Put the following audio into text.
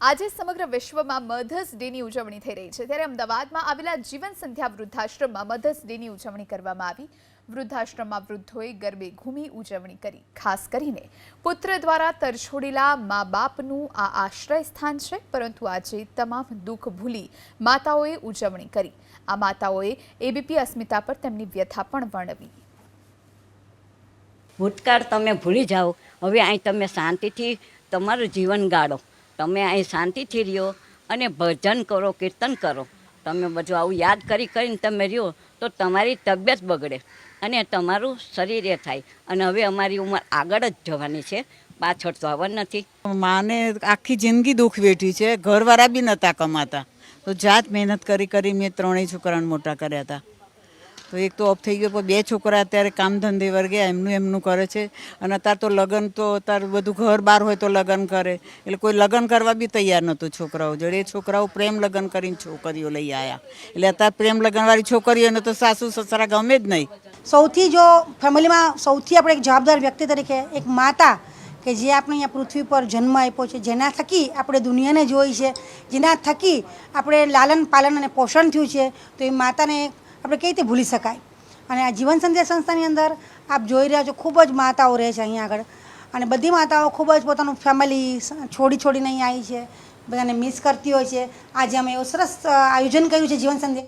આજે સમગ્ર વિશ્વમાં મધર્સ ડેની ઉજવણી થઈ રહી છે. ત્યારે અમદાવાદમાં આવેલા જીવન સંધ્યા વૃદ્ધાશ્રમમાં મધર્સ ડેની ઉજવણી કરવામાં આવી. વૃદ્ધાશ્રમમાં વૃદ્ધોએ ગરબે ઘૂમી ઉજવણી કરી. ખાસ કરીને પુત્ર દ્વારા તરછોડેલા મા બાપનું આ આશ્રય સ્થાન છે, પરંતુ આજે તમામ દુઃખ ભૂલી માતાઓએ ઉજવણી કરી. આ માતાઓએ એબીપી અસ્મિતા પર તેમની વ્યથા પણ વર્ણવી. ભૂતકાળ તમે ભૂલી જાઓ. હવે અહીં તમે શાંતિથી તમારું જીવન ગાળો. તમે અહીં શાંતિથી રહ્યો અને ભજન કરો, કીર્તન કરો. તમે બધું આવું યાદ કરી કરીને તમે રહ્યો તો તમારી તબિયત બગડે અને તમારું શરીર એ થાય. અને હવે અમારી ઉંમર આગળ જ જવાની છે. પાછળ તો આવવા નથી. માને આખી જિંદગી દુઃખ વેઠી છે. ઘરવાળા બી નહોતા કમાતા. તો જાત મહેનત કરી કરી મેં ત્રણેય છોકરાને મોટા કર્યા હતા. તો એક તો ઓફ થઈ ગયો, પણ બે છોકરા અત્યારે કામ ધંધે વર્ગે, એમનું એમનું કરે છે. અને અત્યારે તો લગ્ન તો અત્યારે બધું ઘર બહાર હોય તો લગ્ન કરે. એટલે કોઈ લગ્ન કરવા બી તૈયાર નહોતું છોકરાઓ જોડે. એ છોકરાઓ પ્રેમ લગ્ન કરીને છોકરીઓ લઈ આવ્યા એટલે અત્યારે પ્રેમ લગ્નવાળી છોકરીઓને તો સાસુ સસરા ગમે જ નહીં. સૌથી જો ફેમિલીમાં સૌથી આપણે એક જવાબદાર વ્યક્તિ તરીકે, એક માતા કે જે આપણે અહીંયા પૃથ્વી પર જન્મ આપ્યો છે, જેના થકી આપણે દુનિયાને જોઈ છે, જેના થકી આપણે લાલન પાલન અને પોષણ થયું છે, તો એ માતાને આપણે કઈ રીતે ભૂલી શકાય? અને આ જીવન સંધ્યા સંસ્થાની અંદર આપ જોઈ રહ્યા છો, ખૂબ જ માતાઓ રહે છે અહીંયા આગળ. અને બધી માતાઓ ખૂબ જ પોતાનું ફેમિલી છોડી છોડીને અહીં આવી છે. બધાને મિસ કરતી હોય છે. આજે અમે એવું સરસ આયોજન કર્યું છે જીવન સંધ્યા